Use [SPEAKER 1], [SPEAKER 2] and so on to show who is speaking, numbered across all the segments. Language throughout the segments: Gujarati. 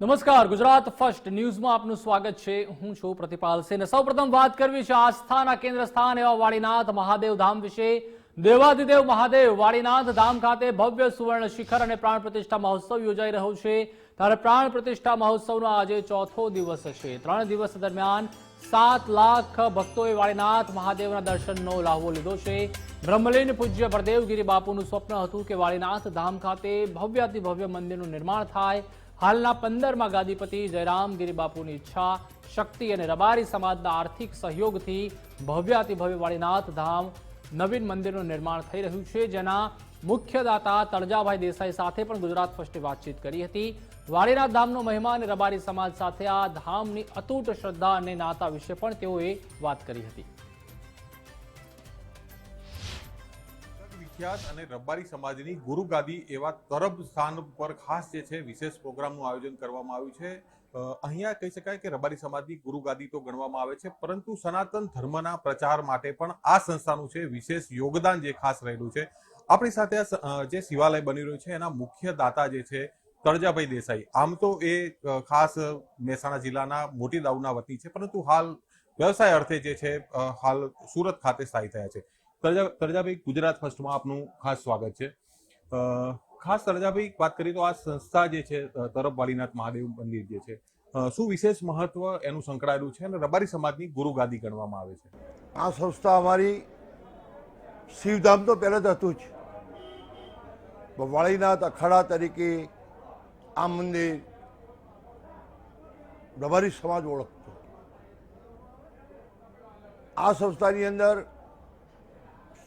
[SPEAKER 1] નમસ્કાર, ગુજરાત ફર્સ્ટ ન્યૂઝમાં આપનું સ્વાગત છે. હું છું પ્રતિપાલ સિંહ સૌપ્રથમ વાત કરવી છે આસ્થાના કેન્દ્ર સ્થાન એવા વાળીનાથ મહાદેવ ધામ વિશે. દેવાદિદેવ મહાદેવ વાળીનાથ ધામ ખાતે ભવ્ય સુવર્ણ શિખર અને પ્રાણ પ્રતિષ્ઠા મહોત્સવ યોજાઈ રહ્યો છે. ત્યારે પ્રાણ પ્રતિષ્ઠા મહોત્સવનો આજે ચોથો દિવસ છે. ત્રણ દિવસ દરમિયાન સાત લાખ ભક્તોએ વાળીનાથ મહાદેવના દર્શનનો લાહવો લીધો છે. બ્રહ્મલીન પૂજ્ય બળદેવગીરી બાપુનું સ્વપ્ન હતું કે વાળીનાથ ધામ ખાતે ભવ્યાતિ ભવ્ય મંદિરનું નિર્માણ થાય. હાલના પંદરમાં ગાદીપતિ જયરામગીરી બાપુની ઈચ્છા, શક્તિ અને રબારી સમાજના આર્થિક સહયોગથી ભવ્યાતિ ભવ્ય વાળીનાથ ધામ નવીન મંદિરનું નિર્માણ થઈ રહ્યું છે, જેના મુખ્ય દાતા તળજાભાઈ દેસાઈ સાથે પણ ગુજરાત ફર્સ્ટે વાતચીત કરી હતી. વાળીનાથ ધામનો મહિમા અને રબારી સમાજ સાથે આ ધામની અતૂટ શ્રદ્ધા અને નાતા વિશે પણ તેઓએ વાત કરી હતી.
[SPEAKER 2] વિખ્યાત અને રબારી સમાજની ગુરુગાદી એવા તરબ સ્થાન પર ખાસ જે છે વિશેષ પ્રોગ્રામનું આયોજન કરવામાં આવ્યું છે. અહીંયા કહી શકાય કે રબારી સમાજની ગુરુગાદી તો ગણવામાં આવે છે, પરંતુ સનાતન ધર્મના પ્રચાર માટે પણ આ સંસ્થાનું છે વિશેષ યોગદાન જે ખાસ રહેલું છે. આપણી સાથે જે શિવાલય બની રહ્યું છે, એના મુખ્ય દાતા જે છે તળજાભાઈ દેસાઈ. આમ તો એ ખાસ મહેસાણા જિલ્લાના મોટી દાઉના વતી છે, પરંતુ હાલ વ્યવસાય અર્થે જે છે હાલ સુરત ખાતે સ્થાયી થયા છે. તળજા તરજાભાઈ ગુજરાત ફર્સ્ટમાં આપનું ખાસ સ્વાગત છે. ખાસ તરજાભાઈ વાત કરીએ તો આ સંસ્થા જે છે તરફ વાલીનાથ મહાદેવ મંદિર જે છે શું વિશેષ મહત્વ એનું સંકળાયેલું છે અને રબારી સમાજની ગુરુ ગાદી ગણવામાં આવે છે?
[SPEAKER 3] આ સંસ્થા અમારી શિવધામ તો પહેલાં જ હતું જ. વાળીનાથ અખાડા તરીકે આ મંદિર રબારી સમાજ ઓળખતો. આ સંસ્થાની અંદર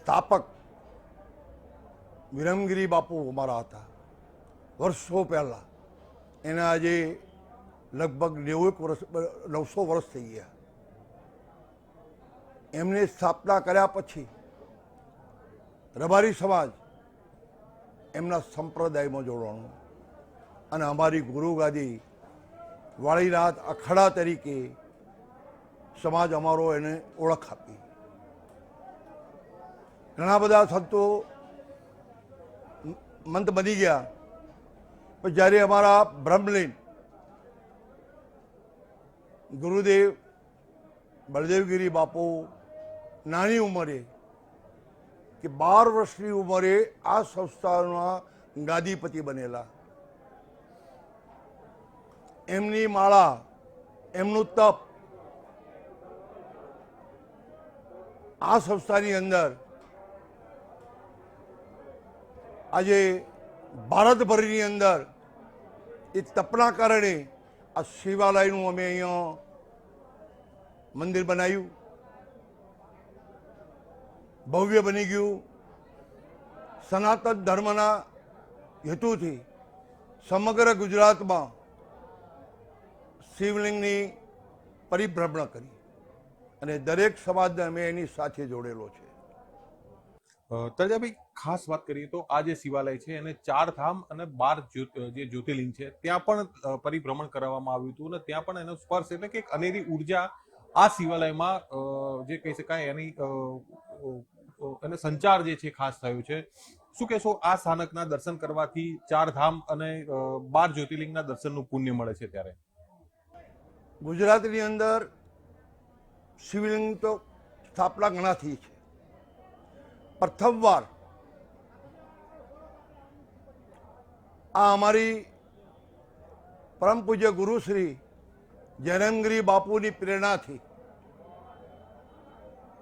[SPEAKER 3] સ્થાપક વિરમગીરી બાપુ અમારા હતા. વર્ષો પહેલાં એના આજે લગભગ નેવું વર્ષ નવસો વર્ષ થઈ ગયા. એમને સ્થાપના કર્યા પછી રબારી સમાજ એમના સંપ્રદાયમાં જોડવાનું અને અમારી ગુરુ ગાદી વાળીનાથ અખાડા તરીકે સમાજ અમારો એને ઓળખ આપી. ઘણા બધા સંતો મંત બની ગયા. પણ જ્યારે અમારા બ્રહ્મલીન ગુરુદેવ બળદેવગીરી બાપુ નાની ઉંમરે કે બાર વર્ષની ઉંમરે આ સંસ્થાના ગાદીપતિ બનેલા. એમની માળા, એમનું તપ આ સંસ્થાની અંદર આજે ભારતભરની અંદર એ તપના કારણે આ શિવાલયનું અમે અહીંયા મંદિર બનાવ્યું. ભવ્ય બની ગયું. સનાતન ધર્મના હેતુથી સમગ્ર ગુજરાતમાં શિવલિંગની પરિભ્રમણ કરી અને દરેક સમાજને અમે એની સાથે જોડેલો છે.
[SPEAKER 2] તળજાભાઈ ખાસ વાત કરીએ તો આ જે શિવાલય છે એને ચાર ધામ અને બાર જે જ્યોતિર્લિંગ છે ત્યાં પણ પરિભ્રમણ કરાવવામાં આવ્યું હતું અને ત્યાં પણ એનો સ્પર્શ એટલે કે એક અનેરી ઊર્જા આ શિવાલયમાં જે કહી શકાય એની અ, અ, અ, એને સંચાર જે છે ખાસ થયો છે. શું કહેશો આ સ્થાનકના દર્શન કરવાથી ચાર ધામ અને બાર જ્યોતિર્લિંગના દર્શનનું પુણ્ય મળે છે ત્યારે?
[SPEAKER 3] ગુજરાતની અંદર શિવલિંગ તો સ્થાપના ઘણા છે. પ્રથમવાર આ અમારી પરમ પૂજ્ય ગુરુશ્રી જયરામગીરી બાપુની પ્રેરણાથી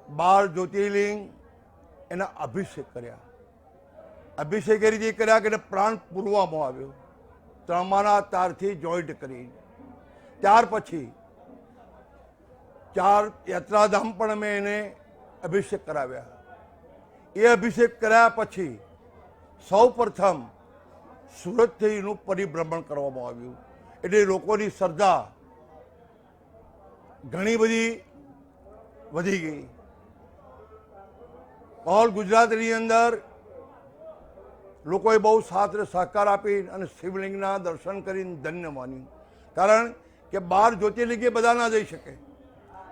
[SPEAKER 3] બાર જ્યોતિર્લિંગ એના અભિષેક કર્યા. અભિષેક એ રીતે કર્યા કે એને પ્રાણ પૂરવામાં આવ્યો. ત્રણમાના તારથી જોઈન્ટ કરી ત્યાર પછી ચાર યાત્રાધામ પણ અમે એને અભિષેક કરાવ્યા. એ અભિષેક કર્યા પછી સૌ પ્રથમ સુરતથી એનું પરિભ્રમણ કરવામાં આવ્યું. એટલે લોકોની શ્રદ્ધા ઘણી બધી વધી ગઈ. ઓલ ગુજરાતની અંદર લોકોએ બહુ સાથ સહકાર આપી અને શિવલિંગના દર્શન કરીને ધન્ય માન્યું. કારણ કે બાર જ્યોતિર્લિંગે બધા ના જઈ શકે.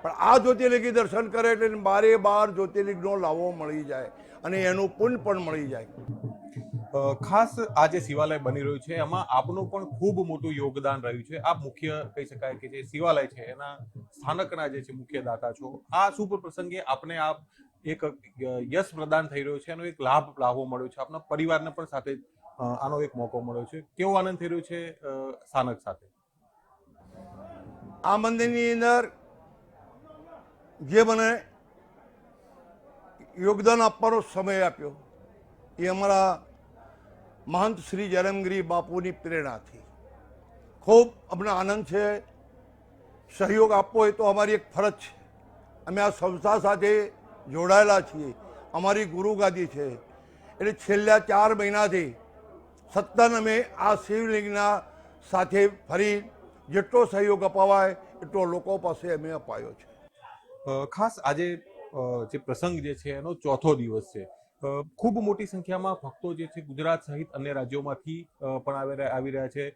[SPEAKER 3] પણ આ જ્યોતિર્લિંગી દર્શન કરે એટલે બારે બાર જ્યોતિર્લિંગનો લાવો મળી જાય અને એનું પુણ્ય પણ મળી જાય.
[SPEAKER 2] ખાસ આ જે શિવાલય બની રહ્યું છે. એમાં આપનું પણ ખૂબ મોટું યોગદાન રહ્યું છે. આપ મુખ્ય કહી શકાય કે જે શિવાલય છે, એના સ્થાનકના જે છે, મુખ્ય દાતા છો. આ શુભ પ્રસંગે આપને આપ એક યશ પ્રદાન થઈ રહ્યો છે. એનો એક લાભ લાવવો મળ્યો છે. આપના પરિવારને પણ સાથે આનો એક મોકો મળ્યો છે. કેવો આનંદ થઈ રહ્યો છે સ્થાનક સાથે?
[SPEAKER 3] આ મંદિરની અંદર જે મને યોગદાન આપવાનો સમય આપ્યો, એ અમારા મહંત શ્રી જરમગીરી બાપુની પ્રેરણાથી. ખૂબ અમને આનંદ છે. સહયોગ આપવો એ તો અમારી એક ફરજ છે. અમે આ સંસ્થા સાથે જોડાયેલા છીએ. અમારી ગુરુગાદી છે. એટલે છેલ્લા ચાર મહિનાથી સત્તાન અમે આ શિવલિંગના સાથે ફરી જેટલો સહયોગ અપાવાય, એટલો લોકો પાસે અમે અપાયો છે.
[SPEAKER 2] ખાસ આજે જે પ્રસંગ જે છે એનો ચોથો દિવસ છે. ખૂબ મોટી સંખ્યામાં ભક્તો જે છે ગુજરાત સહિત અન્ય રાજ્યોમાંથી પણ આવી રહ્યા- છે.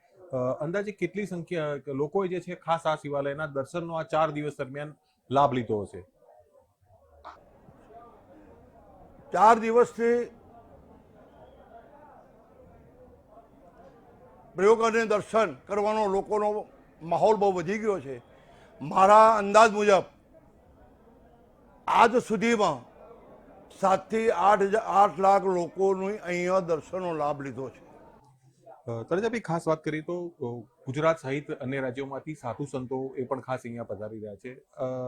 [SPEAKER 2] અંદાજે કેટલી સંખ્યા, લોકોએ જે છે ખાસ આ શિવાલયના દર્શનનો આ ચાર દિવસ દરમિયાન લાભ લીધો હશે?
[SPEAKER 3] ચાર દિવસથી પ્રયોગ અને દર્શન કરવાનો લોકોનો માહોલ બહુ વધી ગયો છે. મારા અંદાજ મુજબ આજ સુધીમાં સાતથી આઠ આઠ લાખ લોકોનું અહીંયા દર્શનનો લાભ લીધો છે.
[SPEAKER 2] તરજાભાઈ ખાસ વાત કરીએ તો ગુજરાત સહિત અન્ય રાજ્યોમાંથી સાધુ સંતો એ પણ ખાસ અહીંયા પધારી રહ્યા છે.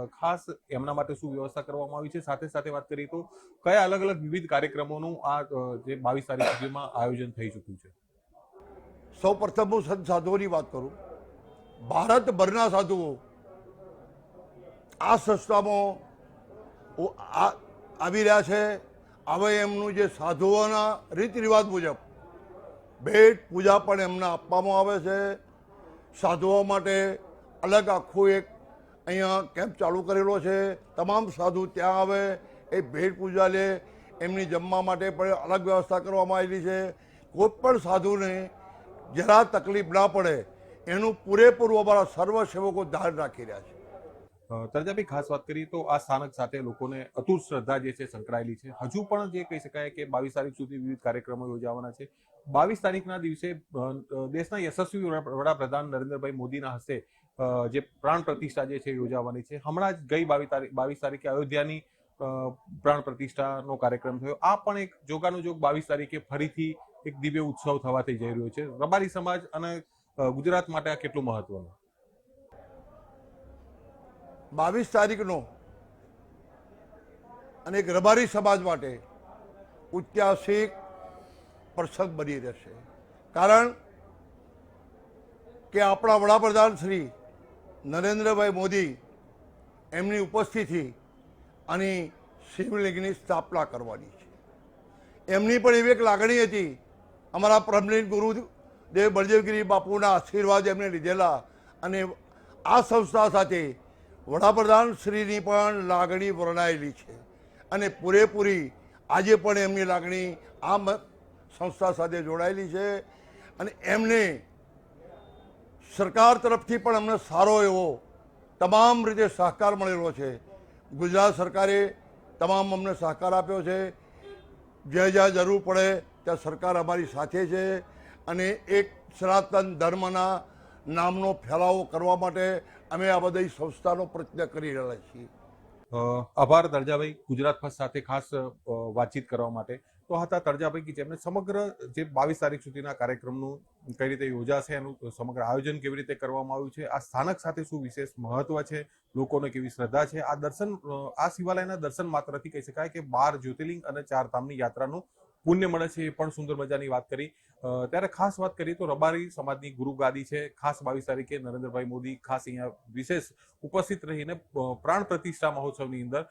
[SPEAKER 2] ખાસ એમના માટે શું વ્યવસ્થા કરવામાં આવી છે? સાથે સાથે વાત કરીએ તો કયા અલગ અલગ વિવિધ કાર્યક્રમોનું આ જે બાવીસ તારીખ સુધીમાં આયોજન થઈ ચૂક્યું છે?
[SPEAKER 3] સૌ પ્રથમ હું સંત સાધુઓની વાત કરું. ભારતભરના સાધુઓ આ સંસ્થામાં આ- આવી રહ્યા છે. હવે એમનું જે સાધુઓના રીત રિવાજ મુજબ ભેટ, પૂજા પણ એમને આપવામાં આવે છે. સાધુઓ માટે અલગ આખું એક અહીંયા કેમ્પ ચાલુ કરેલો છે. તમામ સાધુ ત્યાં આવે, એ ભેટ, પૂજા લે. એમની જમવા માટે પણ અલગ વ્યવસ્થા કરવામાં આવેલી છે. કોઈ પણ સાધુને જરા તકલીફ ના પડે, એનું પૂરેપૂરું અમારા સર્વ સેવકો ધ્યાન રાખી રહ્યા છે.
[SPEAKER 2] અ, તરજાભાઈ ખાસ વાત કરીએ તો આ સ્થાનક સાથે લોકોને અતુટ શ્રદ્ધા જે છે સંકળાયેલી છે. હજુ પણ જે કહી શકાય કે બાવીસ તારીખ સુધી વિવિધ કાર્યક્રમો યોજાવાના છે. બાવીસ તારીખના દિવસે દેશના યશસ્વી વડાપ્રધાન નરેન્દ્રભાઈ મોદીના હસ્તે જે પ્રાણ પ્રતિષ્ઠા જે છે યોજાવાની છે. હમણાં જ ગઈ બાવીસ તારીખ બાવીસ તારીખે અયોધ્યાની પ્રાણ પ્રતિષ્ઠાનો કાર્યક્રમ થયો. આ પણ એક જોગાનુજોગ બાવીસ તારીખે ફરીથી એક દિવ્ય ઉત્સવ થવાથી જઈ રહ્યો છે. રબારી સમાજ અને ગુજરાત માટે આ કેટલું મહત્વનું?
[SPEAKER 3] બાવીસ તારીખનો અને એક રબારી સમાજ માટે ઐતિહાસિક પ્રસંગ બની રહેશે. કારણ કે આપણા વડાપ્રધાન શ્રી નરેન્દ્રભાઈ મોદી એમની ઉપસ્થિતિ અને શિવલિંગની સ્થાપના કરવાની છે. એમની પણ એવી એક લાગણી હતી, અમારા પ્રમલીન ગુરુદેવ બળદેવગીરી બાપુના આશીર્વાદ એમને લીધેલા અને આ સંસ્થા સાથે વડાપ્રધાન શ્રીની પણ લાગણી વર્ણાયેલી છે. અને પૂરેપૂરી આજે પણ એમની લાગણી આ સંસ્થા સાથે જોડાયેલી છે. અને એમને સરકાર તરફથી પણ અમને સારો એવો તમામ રીતે સહકાર મળેલો છે. ગુજરાત સરકારે તમામ અમને સહકાર આપ્યો છે. જ્યાં જ્યાં જરૂર પડે ત્યાં સરકાર અમારી સાથે છે. અને એક સનાતન ધર્મના નામનો ફેલાવો કરવા માટે અમે આ બધી સંસ્થાનો પ્રયત્ન કરી રહ્યા છીએ.
[SPEAKER 2] આભાર તરજાભાઈ ગુજરાત ફર્સ્ટ સાથે ખાસ વાતચીત કરવા માટે. તો હતા તરજાભાઈ કે જેમને સમગ્ર જે બાવીસ તારીખ સુધીના કાર્યક્રમનું કઈ રીતે યોજાશે, એનું સમગ્ર આયોજન કેવી રીતે કરવામાં આવ્યું છે, આ સ્થાનક સાથે શું વિશેષ મહત્વ છે, લોકોને કેવી શ્રદ્ધા છે, આ દર્શન આ શિવાલયના દર્શન માત્રથી કહી શકાય કે બાર જ્યોતિર્લિંગ અને ચાર ધામની યાત્રાનું પુણ્ય મળે છે એ પણ સુંદર મજાની વાત કરી. ત્યારે ખાસ વાત કરીએ તો રબારી સમાજની ગુરુ ગાદી છે. ખાસ બાવીસ તારીખે નરેન્દ્રભાઈ મોદી ખાસ અહીંયા વિશેષ ઉપસ્થિત રહીને પ્રાણ પ્રતિષ્ઠા મહોત્સવની અંદર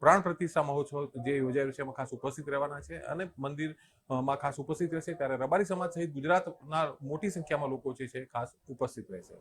[SPEAKER 2] પ્રાણ પ્રતિષ્ઠા મહોત્સવ જે યોજાયો છે એમાં ખાસ ઉપસ્થિત રહેવાના છે અને મંદિરમાં ખાસ ઉપસ્થિત રહેશે. ત્યારે રબારી સમાજ સહિત ગુજરાતના મોટી સંખ્યામાં લોકો જે છે ખાસ ઉપસ્થિત રહેશે.